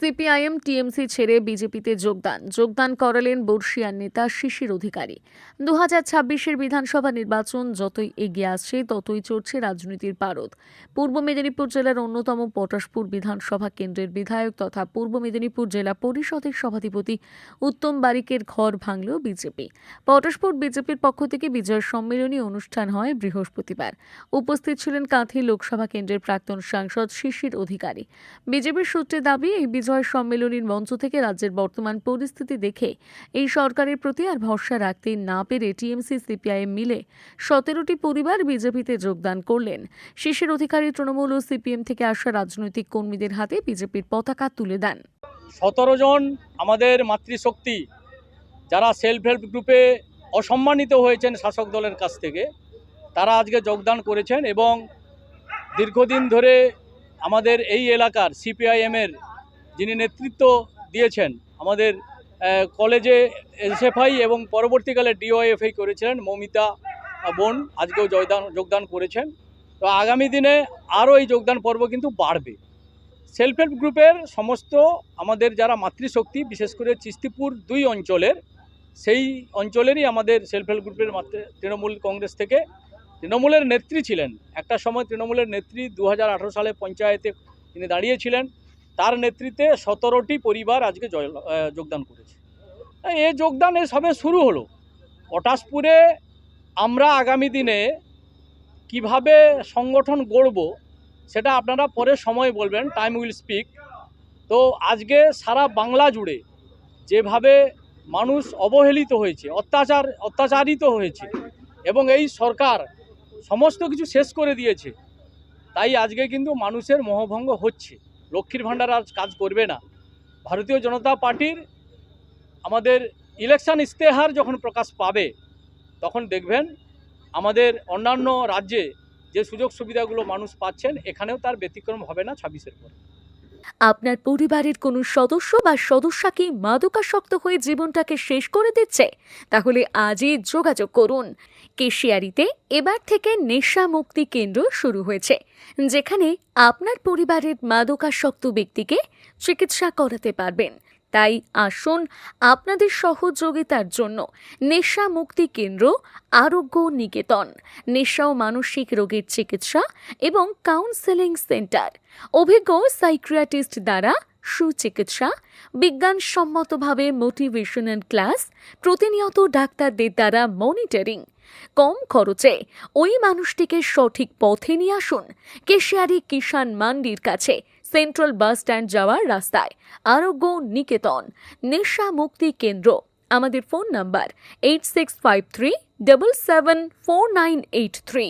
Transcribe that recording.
CPIM TMC ছেড়ে বিজেপিতে যোগদান। যোগদান করালেন বর্ষিয়ার নেতা শিশির অধিকারী। দু হাজার ছাব্বিশের বিধানসভা নির্বাচন যতই এগিয়ে আসছে, ততই চড়ছে রাজনীতির পারদ। পূর্ব মেদিনীপুর জেলার অন্যতম পটাশপুর বিধানসভা কেন্দ্রের বিধায়ক তথা পূর্ব মেদিনীপুর জেলা পরিষদের সভাধিপতি উত্তম বারিকের ঘর ভাঙল বিজেপি। পটাশপুর বিজেপির পক্ষ থেকে বিজয় সম্মেলনী অনুষ্ঠান হয় বৃহস্পতিবার। উপস্থিত ছিলেন কাঁথি লোকসভা কেন্দ্রের প্রাক্তন সাংসদ শিশির অধিকারী। বিজেপির সূত্রে দাবি, এই বিজয় সম্মেলনীর মঞ্চ থেকে রাজ্যের বর্তমান পরিস্থিতি দেখে এই সরকারের প্রতি আর ভরসা রাখতে না পেরে টিএমসি সিপিআইএম মিলে সতেরোটি পরিবার বিজেপিতে যোগদান করলেন। শিশির অধিকারী তৃণমূল ও সিপিএম থেকে আসা রাজনৈতিক কর্মীদের হাতে বিজেপির পতাকা তুলে দেন। সতেরো জন আমাদের মাতৃশক্তি, যারা সেলফ হেল্প গ্রুপে অসম্মানিত হয়েছেন শাসক দলের কাছ থেকে, তারা আজকে যোগদান করেছেন এবং দীর্ঘদিন ধরে আমাদের এই এলাকার সিপিআইএমের যিনি নেতৃত্ব দিয়েছেন, আমাদের কলেজে এসএফআই এবং পরবর্তীকালে ডিওএফআই করেছিলেন, মৌমিতা বোন, আজকেও জয়দান, যোগদান করেছেন। তো আগামী দিনে আরও এই যোগদান পর্ব কিন্তু বাড়বে। সেলফ হেল্প গ্রুপের সমস্ত আমাদের যারা মাতৃশক্তি, বিশেষ করে চিস্তিপুর দুই অঞ্চলের, সেই অঞ্চলেরই আমাদের সেলফ হেল্প গ্রুপের মাতৃ, তৃণমূল কংগ্রেস থেকে তৃণমূলের নেত্রী ছিলেন। একটা সময় তৃণমূলের নেত্রী দু হাজার আঠেরো সালে পঞ্চায়েতে তিনি দাঁড়িয়েছিলেন নেতৃত্বে সতেরোটি পরিবার আজকে যোগদান করেছে। এ যোগদান এ সবে শুরু হলো। পটাশপুরে আমরা আগামী দিনে কীভাবে সংগঠন গড়ব, সেটা আপনারা পরে সময় বলবেন টাইম উইল স্পিক তো আজকে সারা বাংলা জুড়ে যেভাবে মানুষ অবহেলিত হয়েছে, অত্যাচার, অত্যাচারিত হয়েছে, এবং এই সরকার সমস্ত কিছু শেষ করে দিয়েছে, তাই আজকে কিন্তু মানুষের মোহভঙ্গ হচ্ছে। লক্ষ্মীর ভাণ্ডার আর কাজ করবে না। ভারতীয় জনতা পার্টির আমাদের ইলেকশন ইশতেহার যখন প্রকাশ পাবে, তখন দেখবেন আমাদের অন্যান্য রাজ্যে যে সুযোগ সুবিধাগুলো মানুষ পাচ্ছেন, এখানেও তার ব্যতিক্রম হবে না ছাব্বিশের পর। আপনার পরিবারের কোনো সদস্য বা সদস্যাকে মাদকাসক্ত হয়ে জীবনটাকে শেষ করে দিচ্ছে? তাহলে আজই যোগাযোগ করুন। কেশিয়ারিতে এবার থেকে নেশা মুক্তি কেন্দ্র শুরু হয়েছে, যেখানে আপনার পরিবারের মাদকাসক্ত ব্যক্তিকে চিকিৎসা করাতে পারবেন। তাই আসুন আপনাদের সহযোগিতার জন্য নেশা মুক্তি কেন্দ্র, আরোগ্য নিকেতন, নেশা ও মানসিক রোগের চিকিৎসা এবং কাউন্সেলিং সেন্টার অভিজ্ঞ সাইক্রিয়াটিস্ট দ্বারা সুচিকিৎসা, বিজ্ঞানসম্মতভাবে মোটিভেশনাল ক্লাস প্রতিনিয়ত ডাক্তারদের দ্বারা মনিটরিং কম খরচে ওই মানুষটিকে সঠিক পথে নিয়ে আসুন। কেশিয়ারি কিষান মান্ডির কাছে সেন্ট্রাল বাস স্ট্যান্ড যাওয়ার রাস্তায়। আরোগ্য নিকেতন। নেশা মুক্তি কেন্দ্র। আমাদের phone number eight six five three double seven four nine eight three.